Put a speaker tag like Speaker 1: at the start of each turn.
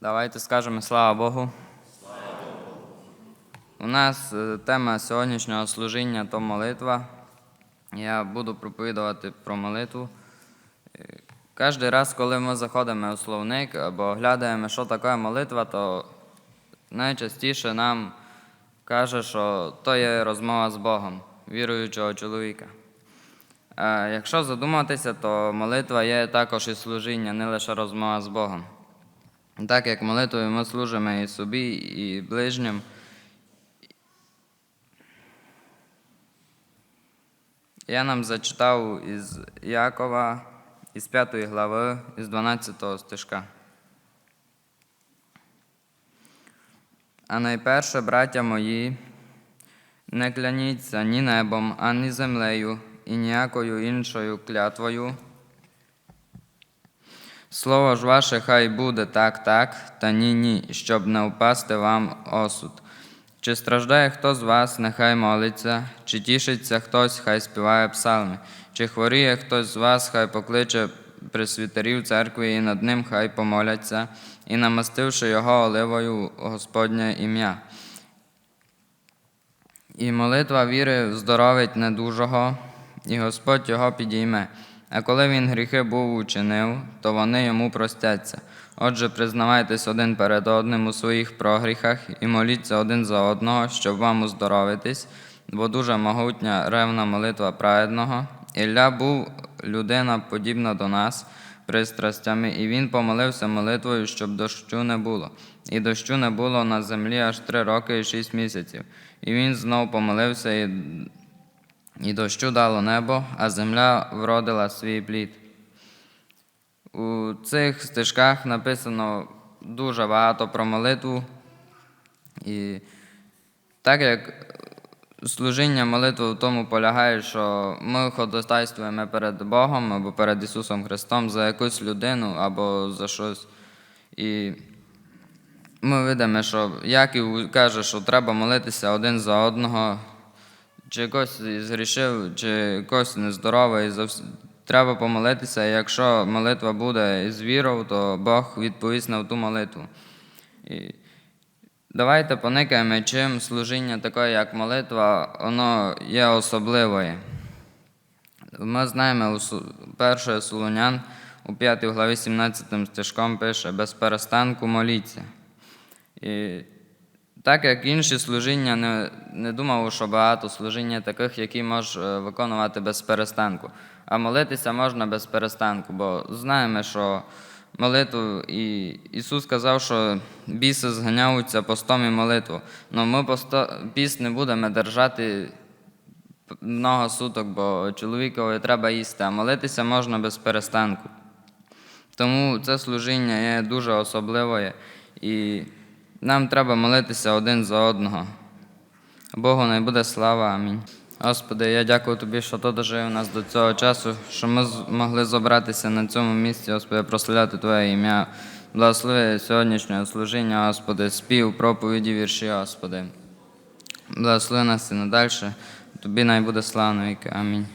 Speaker 1: Давайте скажемо слава Богу. У нас е, тема сьогоднішнього служіння то молитва. Я буду проповідувати про молитву. Е, Кожен раз, коли ми заходимо у словник або оглядаємо, що таке молитва, то найчастіше нам каже, що то є розмова з Богом, віруючого чоловіка. Якщо задуматися, то молитва є також і служіння, не лише розмова з Богом. Так як молитвою ми служимо і собі, і ближнім. Я нам зачитав із Якова, із 5 глави, із 12 стишка. А найперше, браття мої, не кляніться ні небом, ані землею, і ніякою іншою клятвою. Слово ж ваше хай буде так, так, та ні, ні, щоб не впасти вам осуд. Чи страждає хто з вас, нехай молиться, чи тішиться хтось, хай співає псалми, чи хворіє хтось з вас, хай покличе пресвітерів церкви, і над ним хай помоляться, і намастивши його оливою Господнє ім'я. І молитва віри здоровить недужого, і Господь його підійме. А коли він гріхи був учинив, то вони йому простяться. Отже, признавайтесь один перед одним у своїх прогріхах і моліться один за одного, щоб вам уздоровитись, бо дуже могутня ревна молитва праведного. Ілля був людина подібна до нас пристрастями, і він помолився молитвою, щоб дощу не було. І дощу не було на землі аж три роки і шість місяців. І він знов помолився, і і дощу дало небо, а земля вродила свій плід. У цих стежках написано дуже багато про молитву. І так як служіння молитви в тому полягає, що ми ходостайствуємо перед Богом або перед Ісусом Христом за якусь людину або за щось. І ми видимо, що Яків каже, що треба молитися один за одного. Чи когось згрішив, чи когось нездоровий, треба помолитися. І якщо молитва буде з вірою, то Бог відповість на ту молитву. І давайте поникаємо, чим служіння таке, як молитва, воно є особливе. Ми знаємо у Су- Солонян у 5 главі 17 стежком пише без перестанку моліться. І так як інші служіння не, не думав, що багато служіння таких, які можеш виконувати без перестанку. А молитися можна без перестанку, бо знаємо, що молитву і Ісус сказав, що біси зганяються постом і молитву. Ну ми посто, піст не будемо держати много суток, бо чоловікові треба їсти, а молитися можна без перестанку. Тому це служіння є дуже особливе і нам треба молитися один за одного. Богу не буде слава. Амінь. Господи, я дякую Тобі, що ти дожив нас до цього часу, що ми змогли зібратися на цьому місці, Господи, прославляти Твоє ім'я. Благослови сьогоднішнього служіння, Господи, спів, проповіді, вірші, Господи. Благослови нас і надальше. Тобі най буде слава навіки. Амінь.